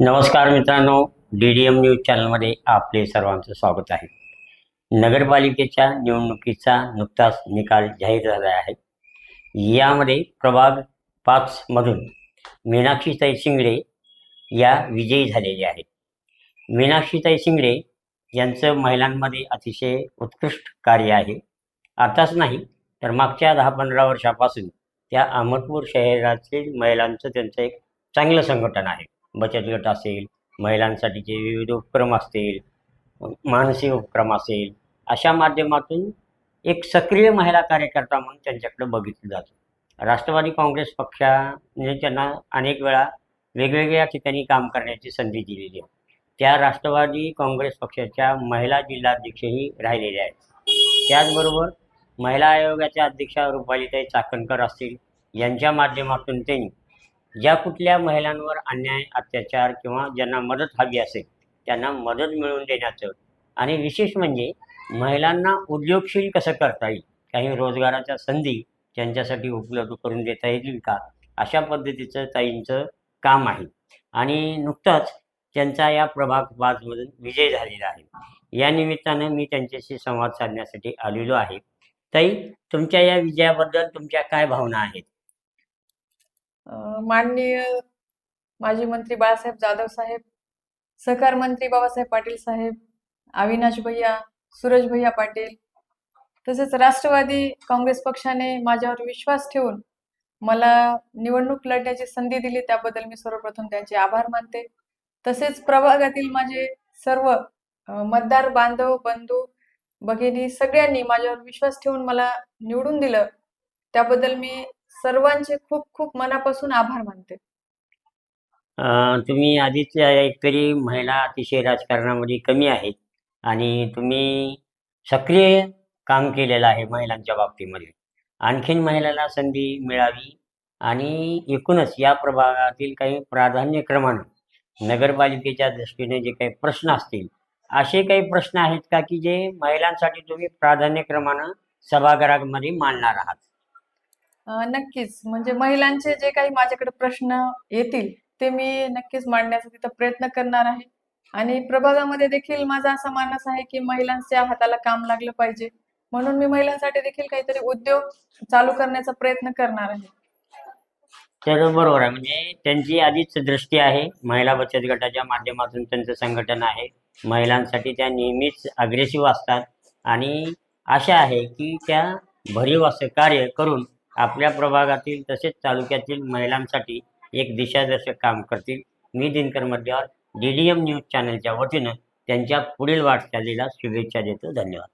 नमस्कार मित्रांनो D D M news चॅनलमध्ये आपले सर्वांचं स्वागत आहे. नगरपालिकेच्या निवडणुकीचा नुकताच निकाल जाहीर झाला आहे. यामध्ये प्रभाग पाचमधून मीनाक्षीताई शिंगडे या विजयी झालेल्या आहेत. मीनाक्षीताई शिंगडे यांचं महिलांमध्ये अतिशय उत्कृष्ट कार्य आहे. आताच नाही तर मागच्या दहा पंधरा वर्षापासून त्या अहमदपूर शहरातील महिलांचं त्यांचं एक चांगलं संघटन आहे. बचत गट असेल महिलांसाठीचे विविध उपक्रम असतील मानसिक उपक्रम असेल अशा माध्यमातून एक सक्रिय महिला कार्यकर्ता म्हणून त्यांच्याकडे बघितलं जातं. राष्ट्रवादी काँग्रेस पक्षाने त्यांना अनेक वेळा वेगवेगळ्या ठिकाणी काम करण्याची संधी दिलेली आहे. त्या राष्ट्रवादी काँग्रेस पक्षाच्या महिला जिल्हाध्यक्षही राहिलेल्या आहेत. त्याचबरोबर महिला आयोगाच्या अध्यक्षा रुपालीताई चाकणकर असतील यांच्या माध्यमातून त्यांनी ज्या कुठल्या महिलांवर अन्याय अत्याचार किंवा ज्यांना मदत हवी असेल त्यांना मदत मिळवून देण्याचं. आणि विशेष म्हणजे महिलांना उद्योगशील कसं करता येईल? काही रोजगाराच्या संधी त्यांच्यासाठी उपलब्ध करून देता येतील का? अशा पद्धतीचं ताईंचं काम आहे. आणि नुकताच त्यांचा या प्रभाग पाचमधून विजय झालेला आहे. या निमित्तानं मी त्यांच्याशी संवाद साधण्यासाठी आलेलो आहे. ताई तुमच्या या विजयाबद्दल तुमच्या काय भावना आहेत? माननीय माजी मंत्री बाळासाहेब जाधव साहेब सहकार मंत्री बाबासाहेब पाटील साहेब अविनाश भैया सूरज भैया पाटील तसेच राष्ट्रवादी काँग्रेस पक्षाने माझ्यावर विश्वास ठेवून मला निवडणूक लढण्याची संधी दिली त्याबद्दल मी सर्वप्रथम त्यांचे आभार मानते. तसेच प्रभागातील माझे सर्व मतदार बांधव बंधू भगिनी सगळ्यांनी माझ्यावर विश्वास ठेवून मला निवडून दिलं. त्याबद्दल मी सर्वांचे खूप खूप मनापासून आभार मानते. अं, तुम्ही आधीच एकतरी महिला अतिशय राजकारणामध्ये कमी आहेत आणि तुम्ही सक्रिय काम केलेलं आहे महिलांच्या बाबतीमध्ये. आणखीन महिलांना संधी मिळावी आणि एकूणच या प्रभागातील काही प्राधान्यक्रमानं नगरपालिकेच्या दृष्टीने जे काही प्रश्न असतील असे काही प्रश्न आहेत का की जे महिलांसाठी तुम्ही प्राधान्यक्रमानं सभागृहामध्ये मांडणार आहात? नक्कीच. म्हणजे महिलांचे जे काही माझ्याकडे प्रश्न येतील ते मी नक्कीच मांडण्याचा तिथं प्रयत्न करणार आहे. आणि प्रभागामध्ये देखील माझा असा मानस आहे की महिलांच्या हाताला काम लागलं पाहिजे. म्हणून मी महिलांसाठी देखील काहीतरी उद्योग चालू करण्याचा प्रयत्न करणार आहे. बरोबर आहे. म्हणजे त्यांची आधीच दृष्टी आहे महिला बचत गटाच्या माध्यमातून त्यांचं संघटन आहे. महिलांसाठी त्या नेहमीच अग्रेसिव्ह असतात. आणि आशा आहे की त्या भरीव असं कार्य करून आपल्या प्रभागातील तसेच तालुक्यातील महिलांसाठी एक दिशादर्शक काम करतील. मी दिनकर मध्यावर डी डी एम न्यूज चॅनलच्या वतीनं त्यांच्या पुढील वाटचालीला शुभेच्छा देतो. धन्यवाद.